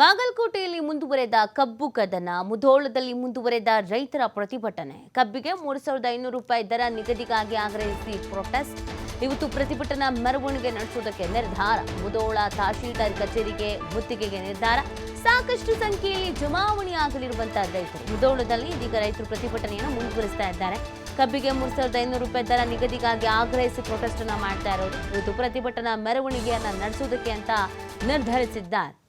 ಬಾಗಲಕೋಟೆಯಲ್ಲಿ ಮುಂದುವರೆದ ಕಬ್ಬು ಕದನ, ಮುಧೋಳದಲ್ಲಿ ಮುಂದುವರೆದ ರೈತರ ಪ್ರತಿಭಟನೆ. ಕಬ್ಬಿಗೆ ಮೂರು ಸಾವಿರದ ಐನೂರು ರೂಪಾಯಿ ದರ ನಿಗದಿಗಾಗಿ ಆಗ್ರಹಿಸಿ ಪ್ರೊಟೆಸ್ಟ್. ಇವತ್ತು ಪ್ರತಿಭಟನಾ ಮೆರವಣಿಗೆ ನಡೆಸುವುದಕ್ಕೆ ನಿರ್ಧಾರ. ಮುಧೋಳ ತಹಶೀಲ್ದಾರ್ ಕಚೇರಿಗೆ ಗುತ್ತಿಗೆಗೆ ನಿರ್ಧಾರ. ಸಾಕಷ್ಟು ಸಂಖ್ಯೆಯಲ್ಲಿ ಜಮಾವಣೆಯಾಗಲಿರುವಂತಹ ರೈತರು. ಮುಧೋಳದಲ್ಲಿ ಇದೀಗ ರೈತರು ಪ್ರತಿಭಟನೆಯನ್ನು ಮುಂದುವರಿಸ್ತಾ ಇದ್ದಾರೆ. ಕಬ್ಬಿಗೆ ಮೂರು ಸಾವಿರದ ಐನೂರು ರೂಪಾಯಿ ದರ ನಿಗದಿಗಾಗಿ ಆಗ್ರಹಿಸಿ ಪ್ರೊಟೆಸ್ಟ್ ಅನ್ನು ಮಾಡ್ತಾ ಇರೋದು ಇವತ್ತು ಪ್ರತಿಭಟನಾ ಮೆರವಣಿಗೆಯನ್ನು ನಡೆಸುವುದಕ್ಕೆ ಅಂತ ನಿರ್ಧರಿಸಿದ್ದಾರೆ.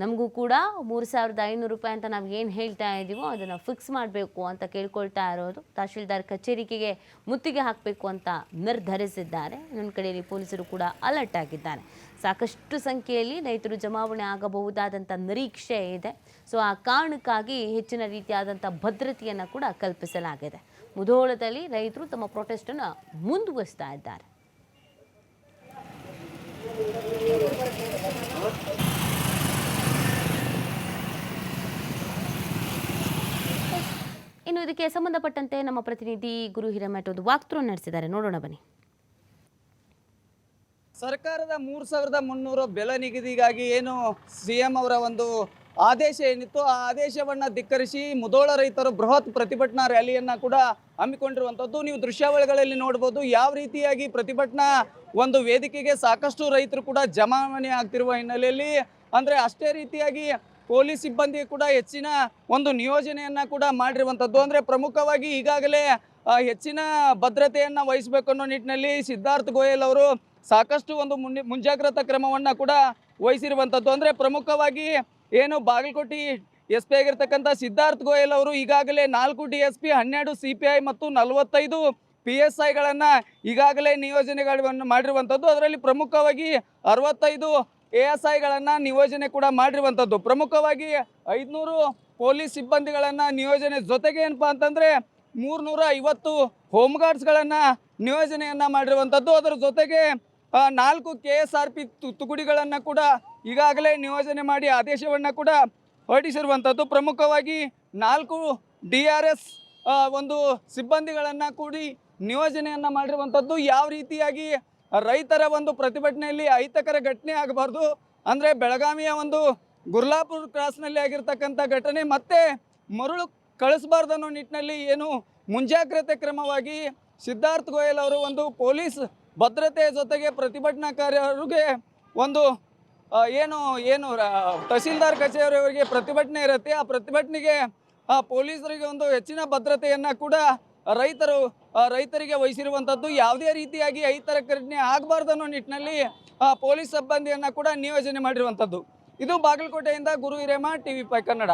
ನಮಗೂ ಕೂಡ ಮೂರು ಸಾವಿರದ ಐನೂರು ರೂಪಾಯಿ ಅಂತ ನಾವು ಏನು ಹೇಳ್ತಾ ಇದ್ದೀವೋ ಅದನ್ನು ಫಿಕ್ಸ್ ಮಾಡಬೇಕು ಅಂತ ಕೇಳ್ಕೊಳ್ತಾ ಇರೋದು. ತಹಶೀಲ್ದಾರ್ ಕಚೇರಿಗೆ ಮುತ್ತಿಗೆ ಹಾಕಬೇಕು ಅಂತ ನಿರ್ಧರಿಸಿದ್ದಾರೆ. ನನ್ನ ಕಡೆಯಲ್ಲಿ ಪೊಲೀಸರು ಕೂಡ ಅಲರ್ಟ್ ಆಗಿದ್ದಾರೆ. ಸಾಕಷ್ಟು ಸಂಖ್ಯೆಯಲ್ಲಿ ರೈತರು ಜಮಾವಣೆ ಆಗಬಹುದಾದಂಥ ನಿರೀಕ್ಷೆ ಇದೆ. ಸೊ ಆ ಕಾರಣಕ್ಕಾಗಿ ಹೆಚ್ಚಿನ ರೀತಿಯಾದಂಥ ಭದ್ರತೆಯನ್ನು ಕೂಡ ಕಲ್ಪಿಸಲಾಗಿದೆ. ಮುಧೋಳದಲ್ಲಿ ರೈತರು ತಮ್ಮ ಪ್ರೊಟೆಸ್ಟನ್ನು ಮುಂದುವರಿಸ್ತಾ ಇದ್ದಾರೆ. ಇದಕ್ಕೆ ಸಂಬಂಧಪಟ್ಟಂತೆ ನಮ್ಮ ಪ್ರತಿನಿಧಿ ಗುರು ಹಿರೇಮಠ ಒಂದು ವಾಕ್ಥ್ರೂ ನಡೆಸಿದ್ದಾರೆ. ನೋಡೋಣ ಬನ್ನಿ. ಸರ್ಕಾರದ ಮೂರು ಸಾವಿರದ ಮುನ್ನೂರು ಬೆಲೆ ನಿಗದಿಗಾಗಿ ಏನು ಸಿ ಎಂ ಅವರ ಒಂದು ಆದೇಶ ಏನಿತ್ತು ಆ ಆದೇಶವನ್ನು ಧಿಕ್ಕರಿಸಿ ಮುದೋಳ ರೈತರು ಬೃಹತ್ ಪ್ರತಿಭಟನಾ ರ್ಯಾಲಿಯನ್ನು ಕೂಡ ಹಮ್ಮಿಕೊಂಡಿರುವಂಥದ್ದು. ನೀವು ದೃಶ್ಯಾವಳಿಗಳಲ್ಲಿ ನೋಡ್ಬೋದು ಯಾವ ರೀತಿಯಾಗಿ ಪ್ರತಿಭಟನಾ ಒಂದು ವೇದಿಕೆಗೆ ಸಾಕಷ್ಟು ರೈತರು ಕೂಡ ಜಮಾವಣೆ ಆಗ್ತಿರುವ ಹಿನ್ನೆಲೆಯಲ್ಲಿ. ಅಂದರೆ ಅಷ್ಟೇ ರೀತಿಯಾಗಿ ಪೊಲೀಸ್ ಸಿಬ್ಬಂದಿ ಕೂಡ ಹೆಚ್ಚಿನ ಒಂದು ನಿಯೋಜನೆಯನ್ನು ಕೂಡ ಮಾಡಿರುವಂಥದ್ದು. ಅಂದರೆ ಪ್ರಮುಖವಾಗಿ ಈಗಾಗಲೇ ಹೆಚ್ಚಿನ ಭದ್ರತೆಯನ್ನು ವಹಿಸಬೇಕು ಅನ್ನೋ ನಿಟ್ಟಿನಲ್ಲಿ ಸಿದ್ಧಾರ್ಥ್ ಗೋಯಲ್ ಅವರು ಸಾಕಷ್ಟು ಒಂದು ಮುಂಜಾಗ್ರತಾ ಕ್ರಮವನ್ನು ಕೂಡ ವಹಿಸಿರುವಂಥದ್ದು. ಅಂದರೆ ಪ್ರಮುಖವಾಗಿ ಏನು ಬಾಗಲಕೋಟೆ ಎಸ್ ಪಿ ಆಗಿರ್ತಕ್ಕಂಥ ಸಿದ್ಧಾರ್ಥ್ ಗೋಯಲ್ ಅವರು ಈಗಾಗಲೇ ನಾಲ್ಕು ಡಿ ಎಸ್ ಪಿ, ಹನ್ನೆರಡು ಸಿ ಪಿ ಐ ಮತ್ತು ನಲವತ್ತೈದು ಪಿ ಎಸ್ ಐಗಳನ್ನು ಈಗಾಗಲೇ ನಿಯೋಜನೆಗಳನ್ನು ಮಾಡಿರುವಂಥದ್ದು. ಅದರಲ್ಲಿ ಪ್ರಮುಖವಾಗಿ ಅರವತ್ತೈದು ಎ ಎಸ್ ಐಗಳನ್ನು ನಿಯೋಜನೆ ಕೂಡ ಮಾಡಿರುವಂಥದ್ದು ಪ್ರಮುಖವಾಗಿ ಐದುನೂರು ಪೊಲೀಸ್ ಸಿಬ್ಬಂದಿಗಳನ್ನು ನಿಯೋಜನೆ ಜೊತೆಗೆ ಏನಪ್ಪ ಅಂತಂದರೆ ಮೂರುನೂರ ಐವತ್ತು ಹೋಮ್ ಗಾರ್ಡ್ಸ್ಗಳನ್ನು ನಿಯೋಜನೆಯನ್ನು ಮಾಡಿರುವಂಥದ್ದು ಅದರ ಜೊತೆಗೆ ನಾಲ್ಕು ಕೆ ಎಸ್ ಆರ್ ಪಿ ತುಕುಡಿಗಳನ್ನು ಕೂಡ ಈಗಾಗಲೇ ನಿಯೋಜನೆ ಮಾಡಿ ಆದೇಶವನ್ನು ಕೂಡ ಹೊರಡಿಸಿರುವಂಥದ್ದು ಪ್ರಮುಖವಾಗಿ ನಾಲ್ಕು ಡಿ ಆರ್ ಎಸ್ ಒಂದು ಸಿಬ್ಬಂದಿಗಳನ್ನು ಕೂಡಿ ನಿಯೋಜನೆಯನ್ನು ಮಾಡಿರುವಂಥದ್ದು ಯಾವ ರೀತಿಯಾಗಿ ರೈತರ ಒಂದು ಪ್ರತಿಭಟನೆಯಲ್ಲಿ ಅಹಿತಕರ ಘಟನೆ ಆಗಬಾರ್ದು. ಅಂದರೆ ಬೆಳಗಾವಿಯ ಒಂದು ಗುರ್ಲಾಪುರ್ ಕ್ರಾಸ್ನಲ್ಲಿ ಆಗಿರ್ತಕ್ಕಂಥ ಘಟನೆ, ಮತ್ತೆ ಮರಳು ಕಳಿಸಬಾರ್ದು ಅನ್ನೋ ನಿಟ್ಟಿನಲ್ಲಿ ಏನು ಮುಂಜಾಗ್ರತೆ ಕ್ರಮವಾಗಿ ಸಿದ್ಧಾರ್ಥ್ ಗೋಯಲ್ ಅವರು ಒಂದು ಪೊಲೀಸ್ ಭದ್ರತೆ ಜೊತೆಗೆ ಪ್ರತಿಭಟನಾಕಾರರಿಗೆ ಒಂದು ಏನು ಏನು ತಹಸೀಲ್ದಾರ್ ಕಚೇರಿಯವರಿಗೆ ಪ್ರತಿಭಟನೆ ಇರುತ್ತೆ. ಆ ಪ್ರತಿಭಟನೆಗೆ, ಆ, ಪೊಲೀಸರಿಗೆ ಒಂದು ಹೆಚ್ಚಿನ ಭದ್ರತೆಯನ್ನು ಕೂಡ ರೈತರು ರೈತರಿಗೆ ವಹಿಸಿರುವಂಥದ್ದು ಯಾವುದೇ ರೀತಿಯಾಗಿ ರೈತರ ಕರ್ಣೆ ಆಗಬಾರ್ದು ಅನ್ನೋ ನಿಟ್ಟಿನಲ್ಲಿ ಪೊಲೀಸ್ ಸಿಬ್ಬಂದಿಯನ್ನು ಕೂಡ ನಿಯೋಜನೆ ಮಾಡಿರುವಂಥದ್ದು ಇದು ಬಾಗಲಕೋಟೆಯಿಂದ ಗುರು ಹಿರೇಮ ಟಿ ವಿ ಕನ್ನಡ.